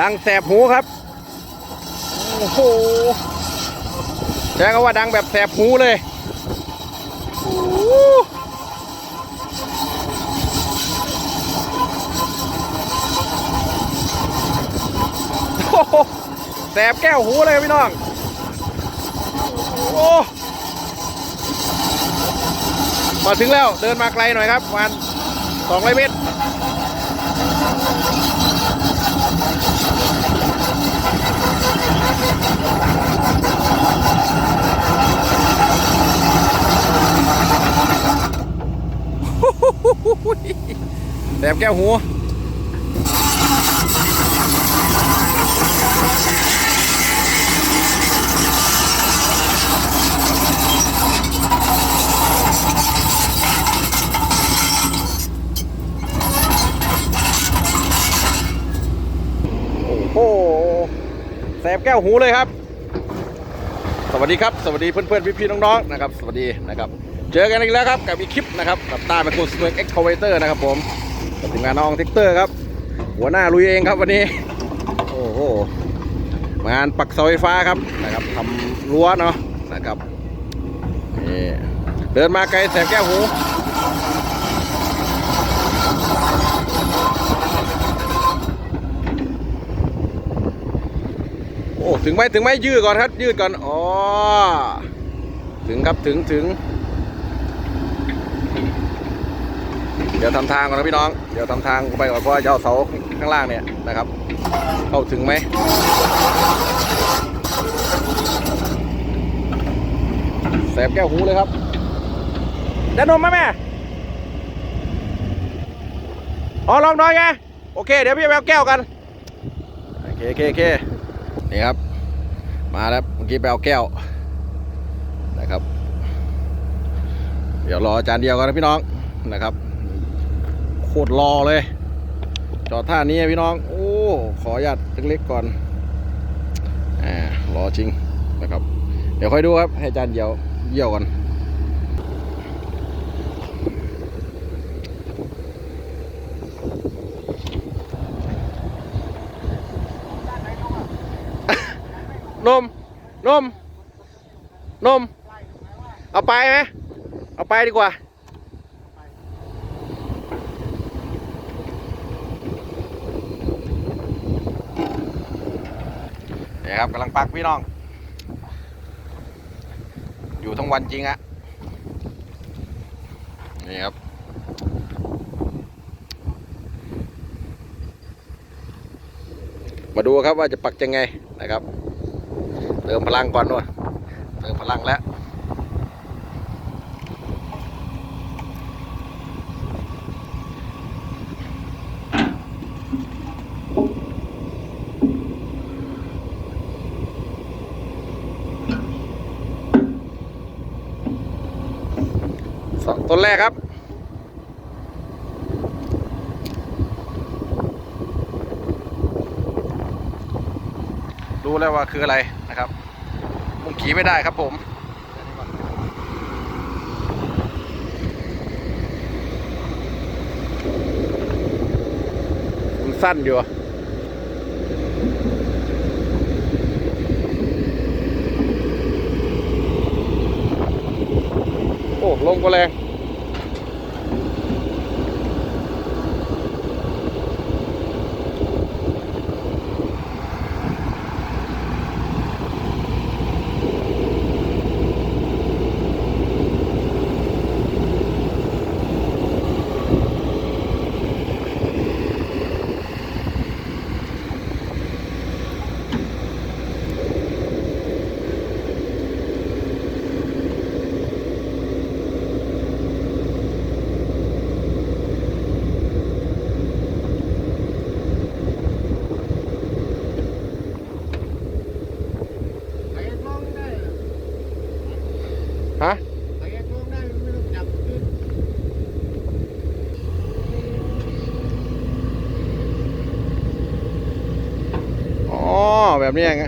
ดังแสบหูครับ โอ้โหใช้คำว่าดังแบบแสบหูเลยโอ้โหแสบแก้วหูเลยพี่น้อง โอ้มาถึงแล้วเดินมาไกลหน่อยครับประมาณสองร้อยเมตร แสบแก้วหูโอ้โหแสบแก้วหูเลยครับ สวัสดีครับ สวัสดีเพื่อนๆพี่ๆน้องๆนะครับ สวัสดีนะครับ เจอกันอีกแล้วครับกับอีคลิปนะครับกับตาเป็นคนสเปกเอ็กซ์คาเวเตอร์นะครับผมกับทีมงานน้องทิกเตอร์ครับ หัวหน้าลุยเองครับวันนี้ โอ้โหงานปักเสาไฟฟ้าครับนะครับทำรั้วเนาะนะครับนี่เดินมาไกลแสบแก้วหูโอ้ถึงไหมถึงไหมยืดก่อนครับยืดก่อนอ๋อถึงครับถึงถึง เดี๋ยวทำทางก่อนนะพี่น้อง เดี๋ยวทำทางไปก่อนเพราะว่าจะเอาเสาข้างล่างเนี่ยนะครับ เข้าถึงไหมแสบแก้วหูเลยครับจะนมไหมแม่ อ๋อลองหน่อยไง โอเค เดี๋ยวพี่ไปเอาแก้วกัน โอเคโอเคโอเคนี่ครับ มาแล้วเมื่อกี้ไปเอาแก้วนะครับ เดี๋ยวรออาจารย์เดียวกันนะพี่น้องนะครับ โคตรรอเลย จอดท่านี้พี่น้อง โอ้ ขออนุญาตเล็กๆก่อน อ่า รอจริงนะครับ เดี๋ยวค่อยดูครับ ให้จารย์เดียวเยี่ยวก่อนนม นม นม เอาไปไหม เอาไปดีกว่า นี่ครับกำลังปักพี่น้อง อยู่ทั้งวันจริงอะนี่ครับ มาดูครับว่าจะปักยังไงนะครับ เติมพลังก่อนด้วยเติมพลังแล้ว สอง ต้นแรกครับ รู้แล้วว่าคืออะไรนะครับมุงขี่ไม่ได้ครับผมมันสั้นอยู่โอ้ ลงก็แรง ฮะอ๋อ แบบนี้ไง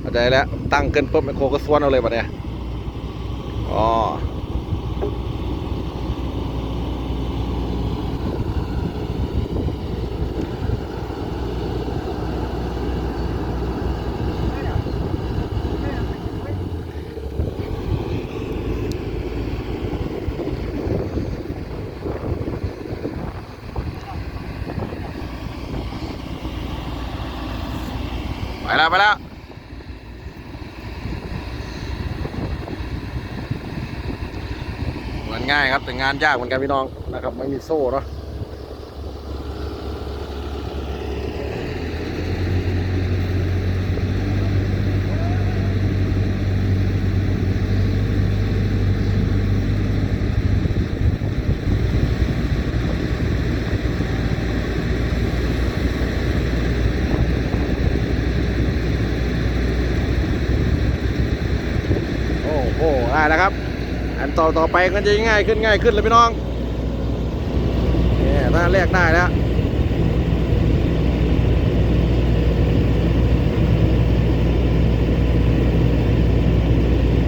เข้าใจแล้ว ตั้งเกินปุ๊บไมโครก็สวนเอาเลยปะเนี่ยอ๋อ ไปแล้วมันง่ายครับแต่งานยากเหมือนกันพี่น้องนะครับ ไม่มีโซ่เนาะ ล้วครับ อันต่อต่อไปก็จะง่ายขึ้นง่ายขึ้นเลยพี่น้องเนี่ยถ้าแรกได้แล้ว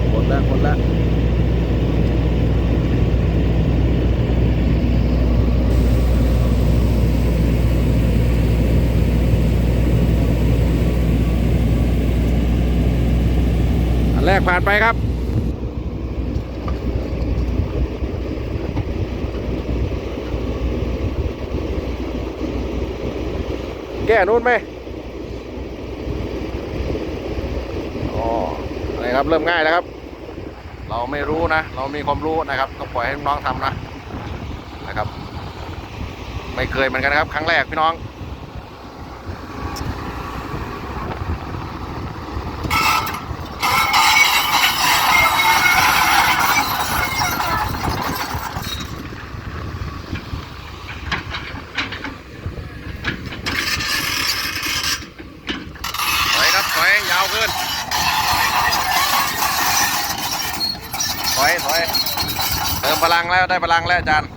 หมดแล้วหมดแล้วอันแรกผ่านไปครับ แก้นู้นไหมอ๋ออะไรครับเริ่มง่ายแล้วครับ เราไม่รู้นะ เรามีความรู้นะครับ ก็ปล่อยให้น้องๆทำนะนะครับ ไม่เคยเหมือนกันนะครับ ครั้งแรกพี่น้อง ถอยครับถอยยาวขึ้นถอยถอย เติมพลังแล้วได้พลังแล้วอาจารย์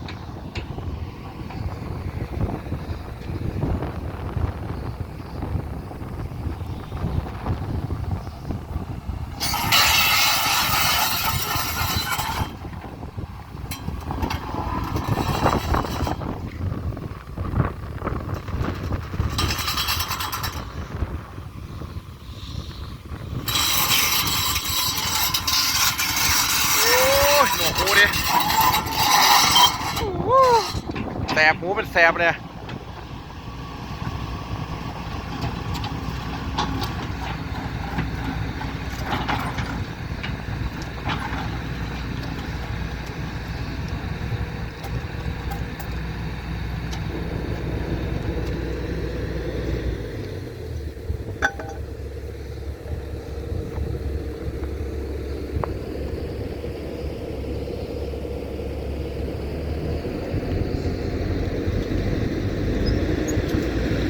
กหูดิโอ้แสบหูเป็นแสบเลย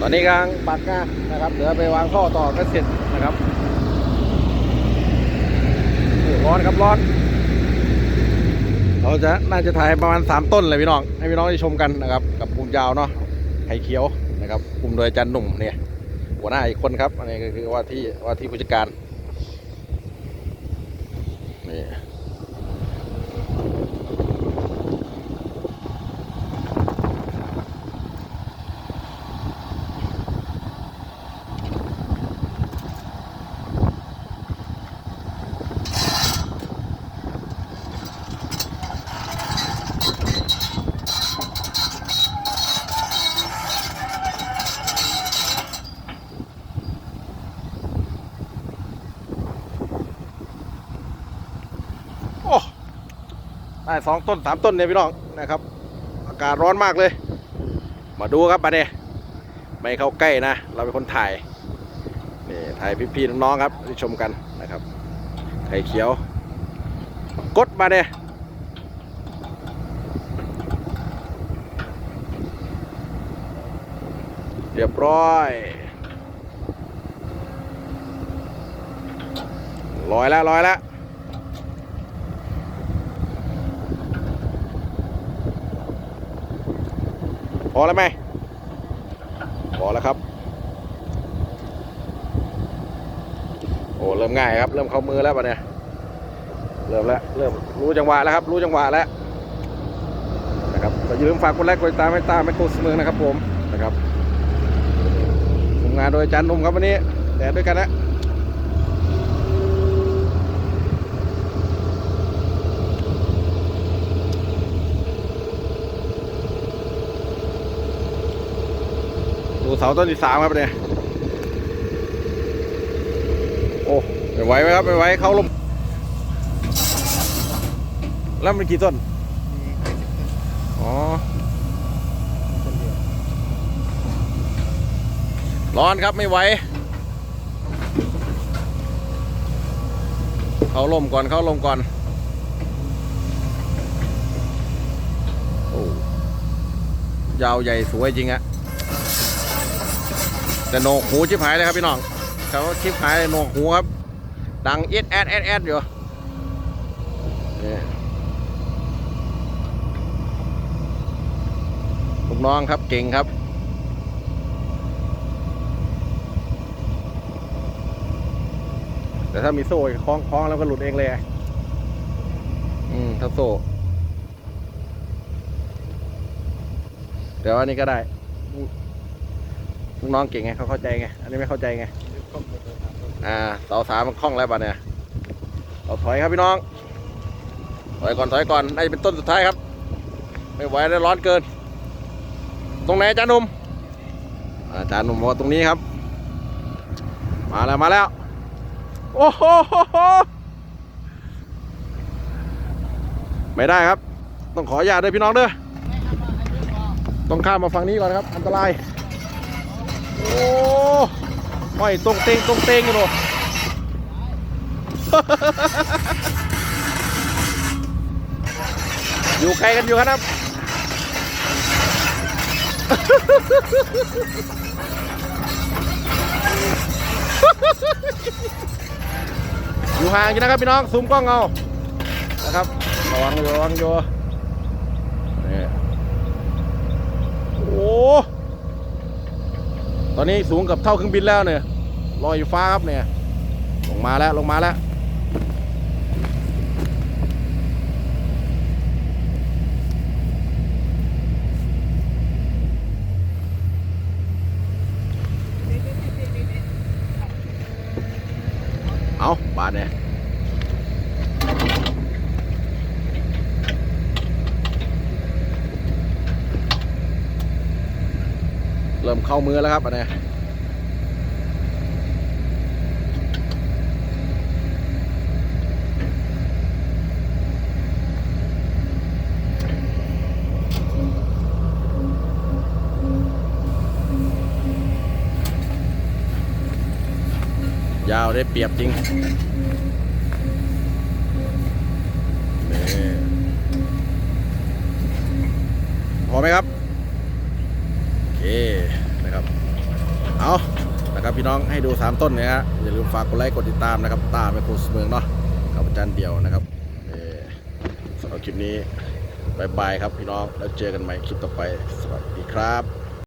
ตอนนี้กำลังปักงานนะครับเดี๋ยวไปวางท่อต่อก็เสร็จนะครับร้อนครับร้อน เราจะน่าจะถ่ายประมาณ 3 ต้นเลยพี่น้องให้พี่น้องได้ชมกันนะครับ กับปุ่มยาวเนาะไข่เขียวนะครับกลุ่มโดยอาจารย์หนุ่มเนี่ยหัวหน้าอีกคนครับ อันนี้ก็คือว่าที่ว่าที่ผู้จัดการนี่ โอ้ ได้สองต้นสามต้นเนี่ยพี่น้องนะครับอากาศร้อนมากเลย มาดูครับมาเนี่ยไม่เข้าใกล้นะ เราเป็นคนถ่ายนี่ถ่ายพี่ๆน้องๆครับที่ชมกันนะครับไข่เขียว กดมาเนี่ยเรียบร้อย ลอยแล้วลอยแล้ว พอแล้วไหมพอแล้วครับ โอ้เริ่มง่ายครับ เริ่มเข้ามือแล้วปะเนี่ย เริ่มแล้วเริ่มรู้จังหวะแล้วครับ รู้จังหวะแล้วนะครับอย่าลืมฝากกดไลค์กดติดตามให้ตามไม่โคสเมืองนะครับผมนะครับทำงานโดยอาจารย์นุ่มครับวันนี้แต่ด้วยกันนะดู เสาต้นที่สามครับเนี่ยโอ้ไม่ไหวไหมครับไม่ไหวเข้าลมแล้วมันกี่ต้นร้อ๋อต้นเดียวร้อนครับไม่ไหวเขาลมก่อนเขาลมก่อนโอ้ยาวใหญ่สวยจริงอะ แต่โหนกหูชิบหายเลยครับพี่น้องเขาชิบหายเลยโหนกหูครับ ดังเอดแอดแอดแอดอยู่ลูกน้องครับเก่งครับแต่ถ้ามีโซ่คล้องคล้องแล้วก็หลุดเองเลยอะอืม ถ้าโซ่ เดี๋ยวอันนี้ก็ได้ ลูกน้องเก่งไงเขาเข้าใจไง อันนี้ไม่เข้าใจไง อ่าเสาสามมันคล่องแล้วป่ะเนี่ยเราถอยครับพี่น้อง ถอยก่อนถอยก่อน น่าจะเป็นต้นสุดท้ายครับ ไม่ไหวแล้วร้อนเกิน ตรงไหนอาจารย์นุ่มอาจารย์นุ่มบอกว่าตรงนี้ครับ มาแล้วมาแล้ว โอ้โหไม่ได้ครับ ต้องขออนุญาตด้วยพี่น้องเด้อต้องข้ามมาฝั่งนี้ก่อนครับ อันตราย โอ้ห้อยตรงเตงตรงเตงอยู่โน่นอยู่ไกลกันอยู่ครับ อยู่ห่างอยู่นะครับพี่น้องซูมกล้องเอานะครับระวังอยู่ระวังอยู่นี่โอ้ ตอนนี้สูงกับเท่าเครื่องบินแล้วเนี่ยลอยอยู่ฟ้าครับเนี่ย ลงมาแล้วลงมาแล้วเอาบาดเนี่ยเริ่มเข้ามือแล้วครับอันเนี้ยยาวได้เปรียบจริงพอไหมครับ โอเค เอานะครับพี่น้องให้ดู 3 ต้นนะฮะอย่าลืมฝากกดไลค์กดติดตามนะครับตาไมโครสเมืองเนาะกับอาจารย์เดียวนะครับสำหรับคลิปนี้บายบายครับพี่น้องแล้วเจอกันใหม่คลิปต่อไปสวัสดีครับ